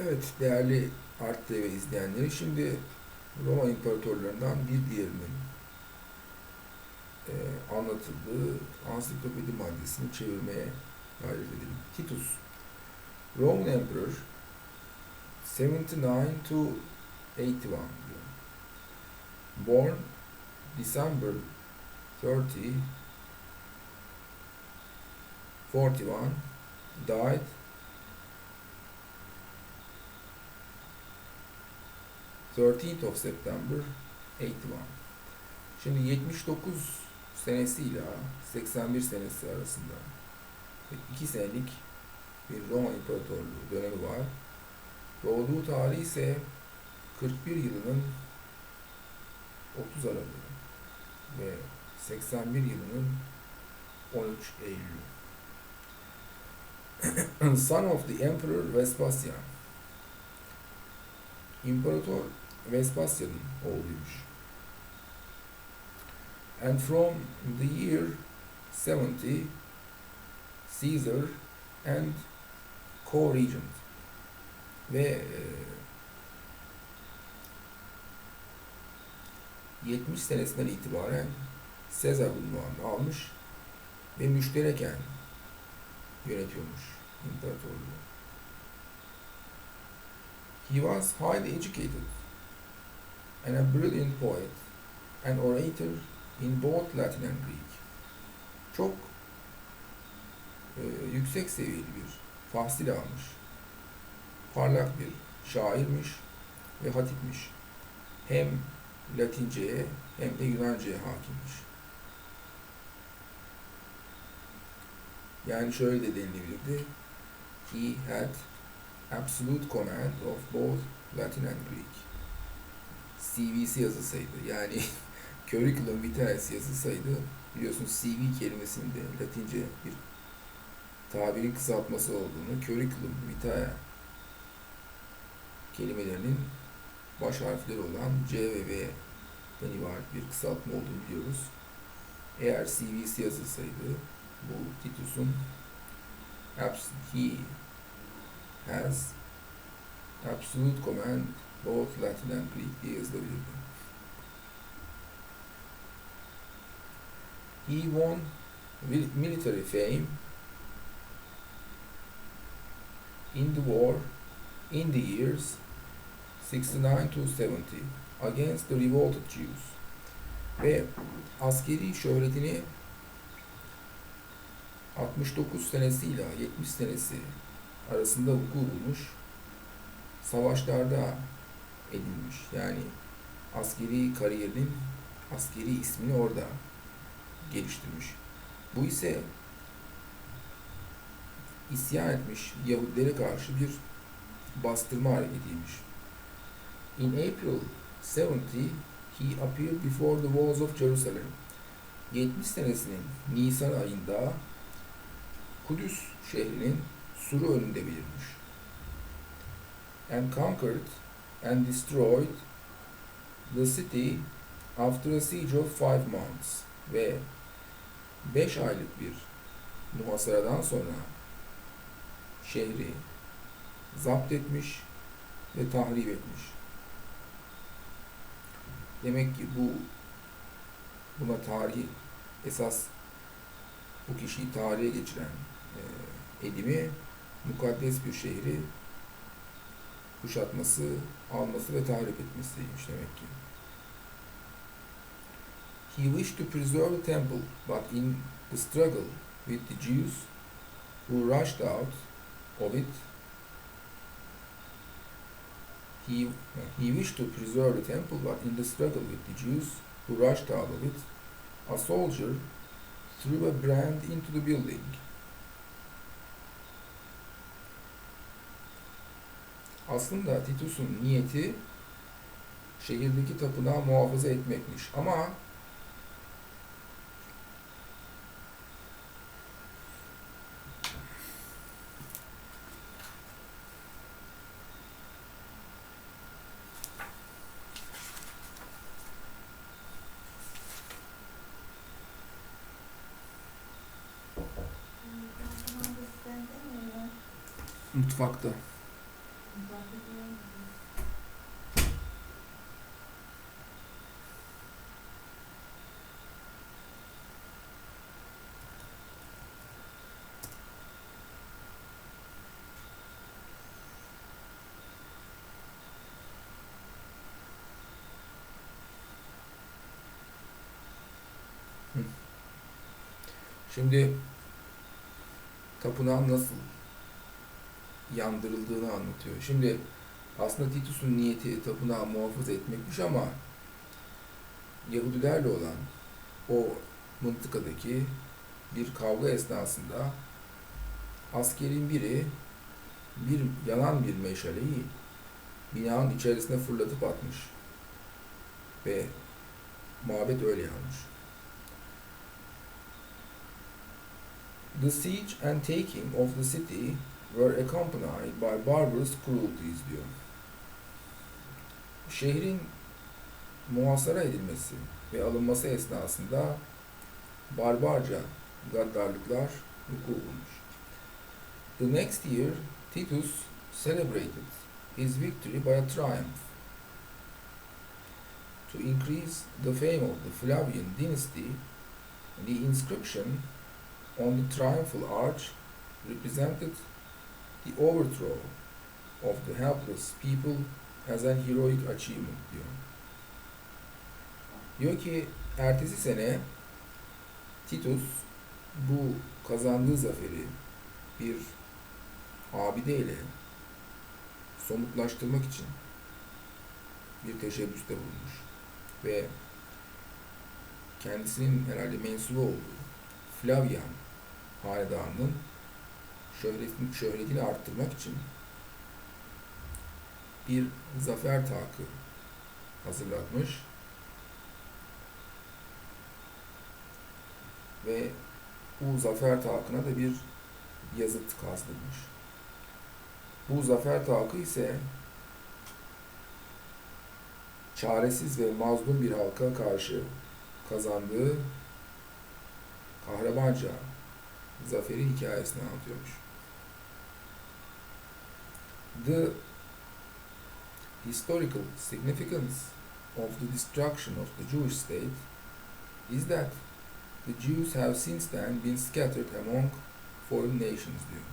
Evet değerli Art TV izleyenleri şimdi Roma İmparatorlarından bir diğerinin e, anlatıldığı ansiklopedi maddesini çevirmeye gayret edelim. Titus, Roman Emperor 79 to 81 diyor. Born December 30 41 died Thirteenth of September 81. Şimdi 79 senesiyle 81 senesi arasında 2 senelik bir Roma İmparatorluğu dönemi var. Doğduğu tarih ise 41 yılının 30 Aralık'ı ve 81 yılının 13 Eylül'ü. Son of the Emperor Vespasian. İmparator Vespasian'ın oğluymuş. And from the year 70, Caesar and co-regent. Ve e, 70 senesinden itibaren Sezar unvanını almış ve müştereken yönetiyormuş imparatorluğu. He was highly educated and a brilliant poet and orator in both Latin and Greek. Çok e, yüksek seviyeli bir tahsil almış, parlak bir şairmiş ve hatipmiş. Hem Latince'ye hem de Yunanca'ya hakimmiş. Yani şöyle de denilebilirdi. He had absolute command of both Latin and Greek. CV'si yazılsaydı yani curriculum vitae yazılsaydı biliyorsunuz CV kelimesinin de Latince bir tabirin kısaltması olduğunu curriculum vitae kelimelerinin baş harfleri olan C ve V'den ibaret bir kısaltma olduğunu biliyoruz. Eğer CV'si yazılsaydı bu Titus'un he has absolute command Latin and Greek diye yazılabilirdi. He won mil- military fame in the war in the years 69 to 70 against the revolted Jews ve askeri şöhretini 69 senesiyle 70 senesi arasında vuku bulmuş savaşlarda edinmiş. Yani askeri kariyerinin askeri ismini orada geliştirmiş. Bu ise isyan etmiş Yahudilere karşı bir bastırma hareketiymiş. In April 70, he appeared before the walls of Jerusalem. 70 senesinin Nisan ayında Kudüs şehrinin suru önünde belirmiş. And conquered and destroyed the city after a siege of five months. Ve 5 aylık bir muhasaradan sonra şehri zapt etmiş ve tahrip etmiş. Demek ki bu buna tarihi esas bu kişiyi tarihe geçiren e, edimi mukaddes bir şehri kuşatması, alması ve tahrip etmesiymiş demek ki. He wished to preserve the temple, but in the struggle with the Jews who rushed out of it, he, he wished to preserve the temple, but in the struggle with the Jews who rushed out of it, a soldier threw a brand into the building. Aslında Titus'un niyeti şehirdeki tapınağı muhafaza etmekmiş. Ama mutfakta Şimdi tapınağın nasıl yandırıldığını anlatıyor. Şimdi aslında Titus'un niyeti tapınağı muhafaza etmekmiş ama Yahudilerle olan o mıntıkadaki bir kavga esnasında askerin biri bir yanan bir meşaleyi binanın içerisine fırlatıp atmış. Ve mabet öyle yanmış. The siege and taking of the city were accompanied by barbarous cruelties diyor. Şehrin muhasara edilmesi ve alınması esnasında barbarca gaddarlıklar vuku bulmuş. The next year, Titus celebrated his victory by a triumph. To increase the fame of the Flavian dynasty, the inscription on the triumphal arch represented the overthrow of the helpless people as an heroic achievement diyor. Diyor ki ertesi sene Titus bu kazandığı zaferi bir abideyle somutlaştırmak için bir teşebbüste bulunmuş ve kendisinin herhalde mensubu olduğu Flavian hanedanının şöhretini, şöhretini arttırmak için bir zafer takı hazırlatmış ve bu zafer takına da bir yazıt kazdırmış. Bu zafer takı ise çaresiz ve mazlum bir halka karşı kazandığı kahramanca zaferin hikayesini anlatıyormuş. The historical significance of the destruction of the Jewish state is that the Jews have since then been scattered among foreign nations diyor.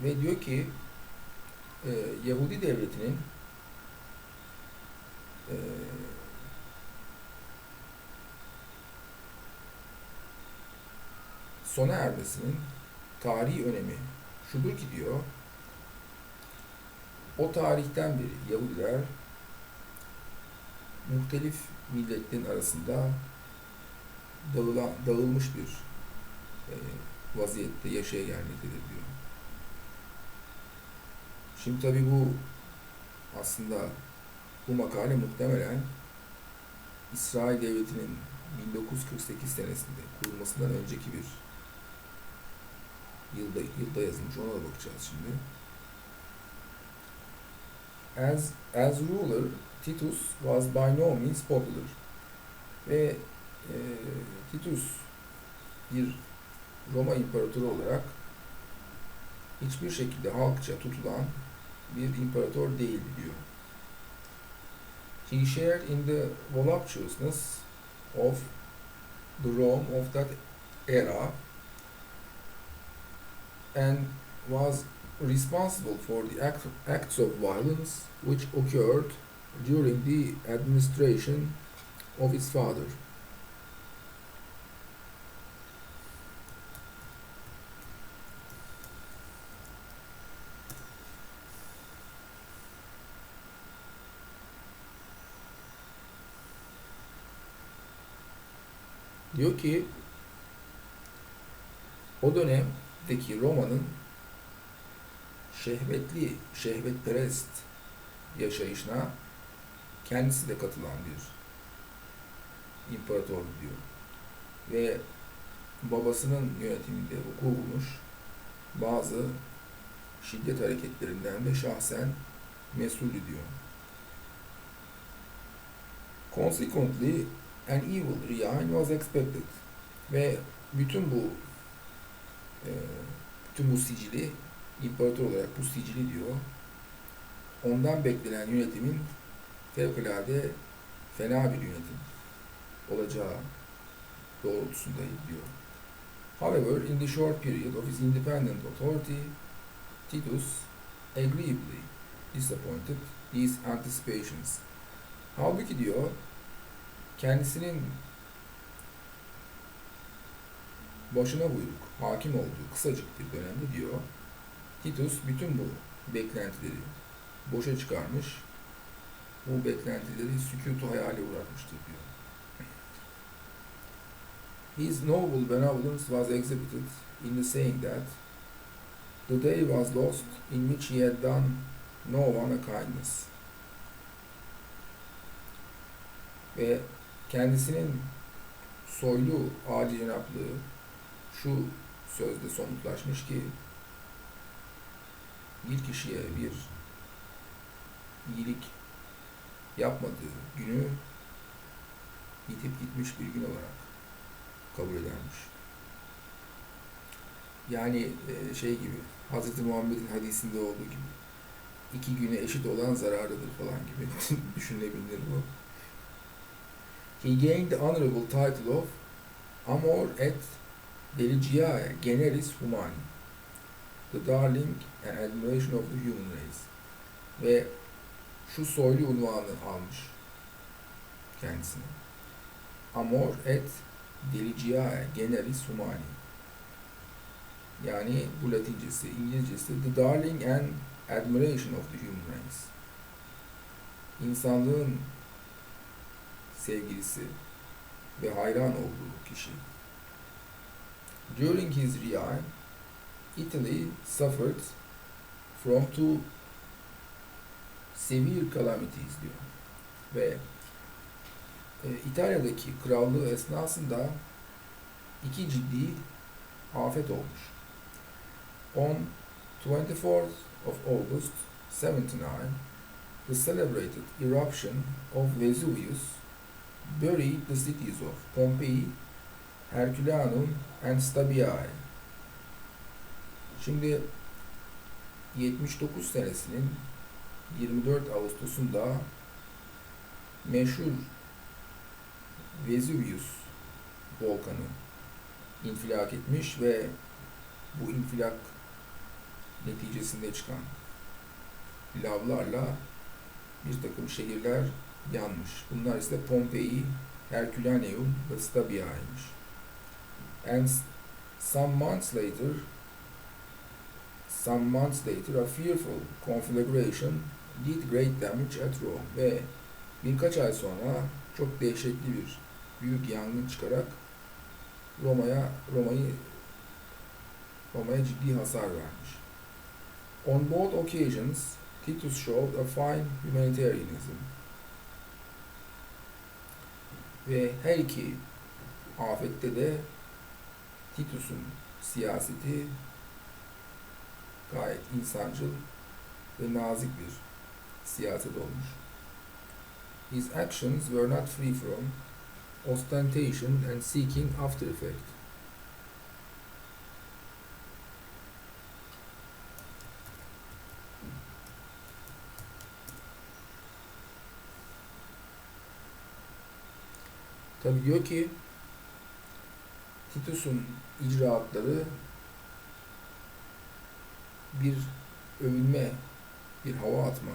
Ve diyor ki e, uh, Yahudi devletinin e, uh, sona ermesinin tarihi önemi şudur ki diyor, o tarihten beri Yahudiler muhtelif milletlerin arasında dağılan, dağılmış bir e, vaziyette yaşaya gelmektedir diyor. Şimdi tabi bu aslında bu makale muhtemelen İsrail Devleti'nin 1948 senesinde kurulmasından önceki bir yılda yılda yazılmış. Ona da bakacağız şimdi. As as ruler, Titus was by no means popular. Ve e, Titus bir Roma imparatoru olarak hiçbir şekilde halkça tutulan bir imparator değil diyor. He shared in the voluptuousness of the Rome of that era and was responsible for the act, acts of violence which occurred during the administration of his father. Diyor ki o dönemdeki Roma'nın şehvetli, şehvetperest yaşayışına kendisi de katılan bir imparator diyor. Ve babasının yönetiminde vuku bulmuş bazı şiddet hareketlerinden de şahsen mesul diyor. Consequently, an evil reign was expected. Ve bütün bu e, bütün bu sicili imparator olarak bu sicili diyor ondan beklenen yönetimin fevkalade fena bir yönetim olacağı doğrultusunda diyor. However, in the short period of his independent authority, Titus agreeably disappointed these anticipations. Halbuki diyor, kendisinin başına buyruk, hakim olduğu kısacık bir dönemde diyor, Titus bütün bu beklentileri boşa çıkarmış, bu beklentileri sükutu hayale uğratmıştır diyor. His noble benevolence was exhibited in the saying that the day was lost in which he had done no one a kindness. Ve kendisinin soylu âli cenaplığı şu sözde somutlaşmış ki bir kişiye bir iyilik yapmadığı günü yitip gitmiş bir gün olarak kabul edermiş. Yani e, şey gibi Hz. Muhammed'in hadisinde olduğu gibi iki güne eşit olan zararıdır falan gibi düşünülebilir bu. He gained the honorable title of Amor et Deligiae Generis Humani, the darling and admiration of the human race. Ve şu soylu unvanı almış kendisine. Amor et Deligiae Generis Humani. Yani bu latincesi, İngilizcesi The Darling and Admiration of the Human Race. İnsanlığın sevgilisi ve hayran olduğu kişi. During his reign, Italy suffered from two severe calamities diyor. Ve e, İtalya'daki krallığı esnasında iki ciddi afet olmuş. On 24th of August 79, the celebrated eruption of Vesuvius buried the cities of Pompeii, Herculaneum and Stabiae. Şimdi 79 senesinin 24 Ağustos'unda meşhur Vesuvius volkanı infilak etmiş ve bu infilak neticesinde çıkan lavlarla bir takım şehirler yanmış. Bunlar ise Pompei, Herculaneum ve Stabia'ymış. And some months later, some months later, a fearful conflagration did great damage at Rome ve birkaç ay sonra çok dehşetli bir büyük yangın çıkarak Roma'ya Roma'yı Roma'ya ciddi hasar vermiş. On both occasions, Titus showed a fine humanitarianism. Ve her iki afette de Titus'un siyaseti gayet insancıl ve nazik bir siyaset olmuş. His actions were not free from ostentation and seeking after effect. Tabi diyor ki Titus'un icraatları bir övünme, bir hava atma,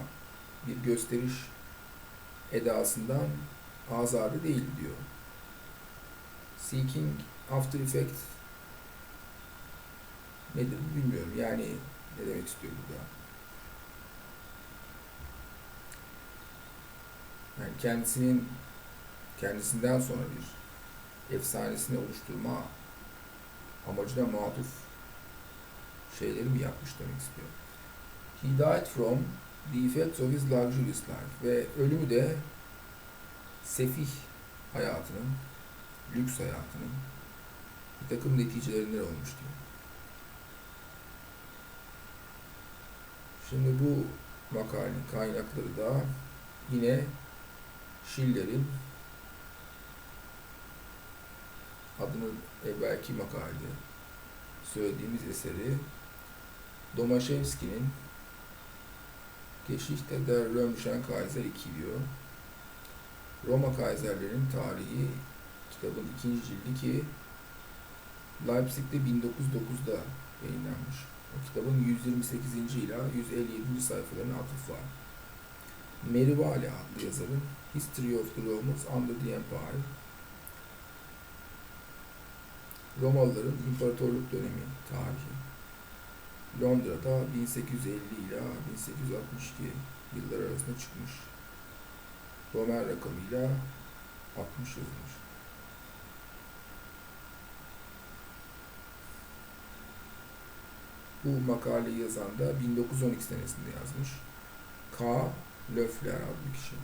bir gösteriş edasından azade değil diyor. Seeking after effect nedir bilmiyorum. Yani ne demek istiyor burada? Yani kendisinin kendisinden sonra bir efsanesini oluşturma amacına matuf şeyleri mi yapmış demek istiyor. He died from the effects of his luxurious life ve ölümü de sefih hayatının, lüks hayatının bir takım neticelerinden olmuş diyor. Şimdi bu makalenin kaynakları da yine Schiller'in adını evvelki makalede söylediğimiz eseri Domashevski'nin Geschichte der Römischen Kaiser 2 diyor. Roma Kaiserlerinin Tarihi kitabın ikinci cildi ki Leipzig'te 1909'da yayınlanmış. O kitabın 128. ila 157. sayfalarına atıf var. Merivale adlı yazarın History of the Romans Under the Empire Romalıların İmparatorluk dönemi tarihi Londra'da 1850 ila 1862 yıllar arasında çıkmış. Roman rakamıyla 60 yazılmış. Bu makaleyi yazan da 1912 senesinde yazmış. K. Löffler adlı kişi.